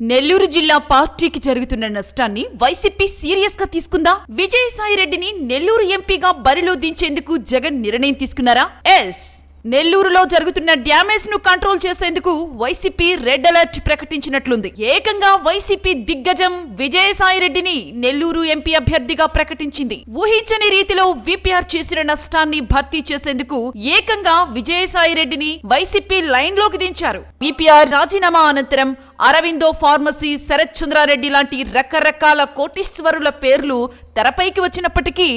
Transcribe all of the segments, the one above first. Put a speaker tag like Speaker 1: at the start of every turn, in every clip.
Speaker 1: నెల్లూరు జిల్లా పార్టీకి జరుగుతున్న నష్టాన్ని వైసీపీ సీరియస్గా తీసుకుందా? విజయసాయిరెడ్డిని నెల్లూరు ఎంపీగా బరిలో దించేందుకు జగన్ నిర్ణయం తీసుకున్నారా? ఎస్. నెల్లూరులో జరుగుతున్న డ్యామేజ్ను కంట్రోల్ చేసేందుకు వైసీపీ రెడ్ అలర్ట్ ప్రకటించినట్లుంది. ఏకంగా వైసీపీ దిగ్గజం విజయసాయిరెడ్డిని నెల్లూరు ఎంపీ అభ్యర్థిగా ప్రకటించింది. ఊహించని రీతిలో విపిఆర్ చేసిన నష్టాన్ని భర్తీ చేసేందుకు ఏకంగా విజయసాయిరెడ్డిని వైసీపీ లైన్లోకి దించారు. విపిఆర్ రాజీనామా అనంతరం అరవిందో ఫార్మసీ శరత్ చంద్రారెడ్డి లాంటి రకరకాల కోటీశ్వరుల పేర్లు తెరపైకి వచ్చినప్పటికీ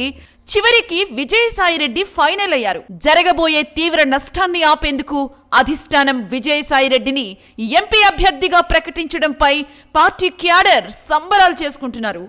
Speaker 1: చివరికి విజయసాయిరెడ్డి ఫైనల్ అయ్యారు. జరగబోయే తీవ్ర నష్టాన్ని ఆపేందుకు అధిష్టానం విజయసాయిరెడ్డిని ఎంపీ అభ్యర్థిగా ప్రకటించడంపై పార్టీ క్యాడర్ సంబరాలు చేసుకుంటున్నారు.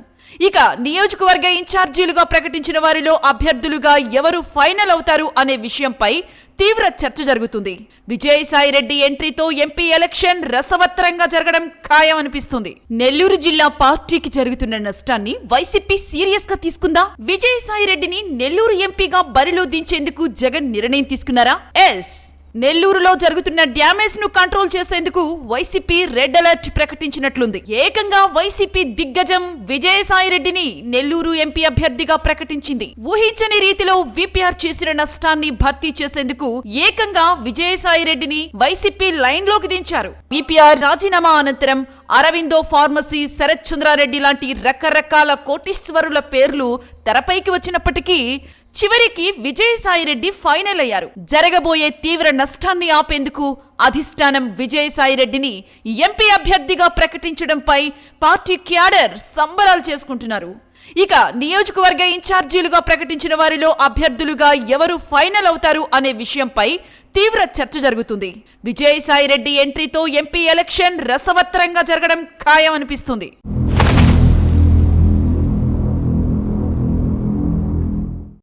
Speaker 1: ఇక నియోజకవర్గ ఇన్ఛార్జీలుగా ప్రకటించిన వారిలో అభ్యర్థులుగా ఎవరు ఫైనల్ అవుతారు అనే విషయంపై తీవ్ర చర్చ జరుగుతుంది. విజయసాయి రెడ్డి ఎంట్రీతో ఎంపీ ఎలక్షన్ రసవత్తరంగా జరగడం ఖాయం అనిపిస్తుంది నెల్లూరు జిల్లా పార్టీకి జరుగుతున్న నష్టాన్ని వైసీపీ సీరియస్గా తీసుకుందా? విజయసాయిరెడ్డిని నెల్లూరు ఎంపీగా బరిలో దించేందుకు జగన్ నిర్ణయం తీసుకున్నారా? ఎస్. నెల్లూరులో జరుగుతున్న డ్యామేజ్ను కంట్రోల్ చేసేందుకు వైసీపీ రెడ్ అలర్ట్ ప్రకటించినట్లుంది. ఏకంగా వైసీపీ దిగ్గజం విజయసాయిరెడ్డిని నెల్లూరు ఎంపీ అభ్యర్థిగా ప్రకటించింది. ఊహించని రీతిలో విపిఆర్ చేసిన నష్టాన్ని భర్తీ చేసేందుకు ఏకంగా విజయసాయిరెడ్డిని వైసీపీ లైన్లోకి దించారు. విపిఆర్ రాజీనామా అనంతరం అరవిందో ఫార్మసీ శరత్ చంద్రారెడ్డి లాంటి రకరకాల కోటీశ్వరుల పేర్లు తెరపైకి వచ్చినప్పటికీ చివరికి విజయసాయిరెడ్డి ఫైనల్ అయ్యారు జరగబోయే తీవ్ర నష్టాన్ని ఆపేందుకు అధిష్టానం విజయసాయిరెడ్డిని ఎంపీ అభ్యర్థిగా ప్రకటించడంపై పార్టీ క్యాడర్ సంబరాలు చేసుకుంటున్నారు. ఇక నియోజకవర్గ ఇన్ఛార్జీలుగా ప్రకటించిన వారిలో అభ్యర్థులుగా ఎవరు ఫైనల్ అవుతారు అనే విషయంపై తీవ్ర చర్చ జరుగుతుంది. విజయసాయిరెడ్డి ఎంట్రీతో ఎంపీ ఎలక్షన్ రసవత్తరంగా జరగడం ఖాయం అనిపిస్తుంది